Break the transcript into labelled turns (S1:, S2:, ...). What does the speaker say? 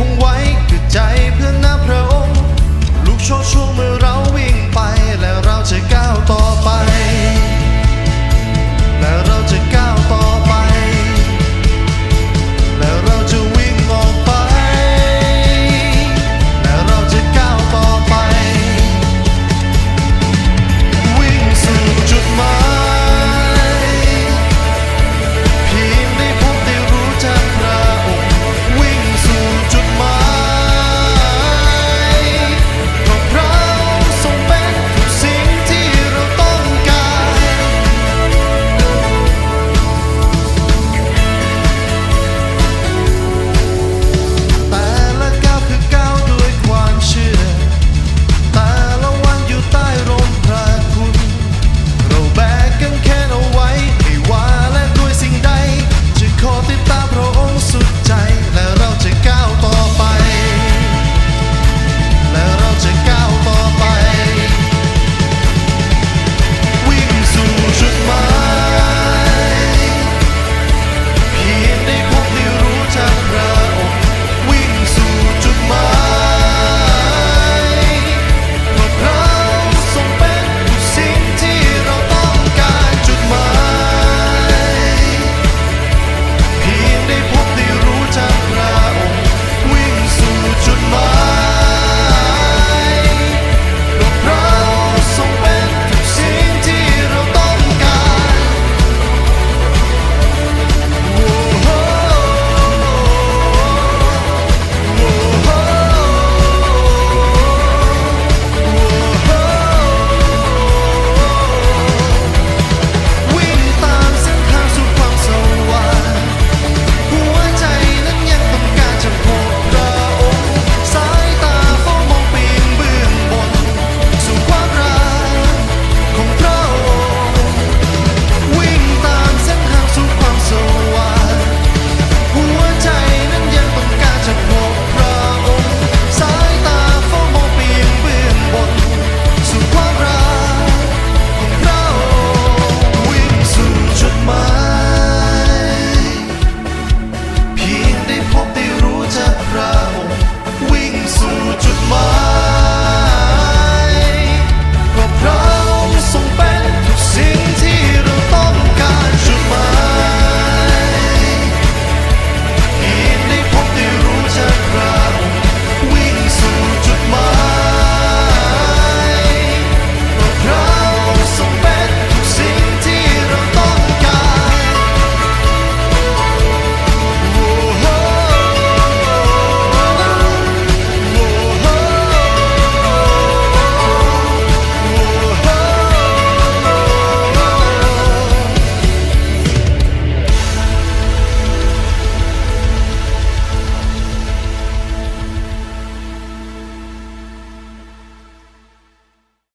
S1: คงไว้คือใจเพื่อหน้าพระองค์ ลูกโชดช่วงเมื่อเราวิ่งไปแล้วเราจะก้าวต่อไป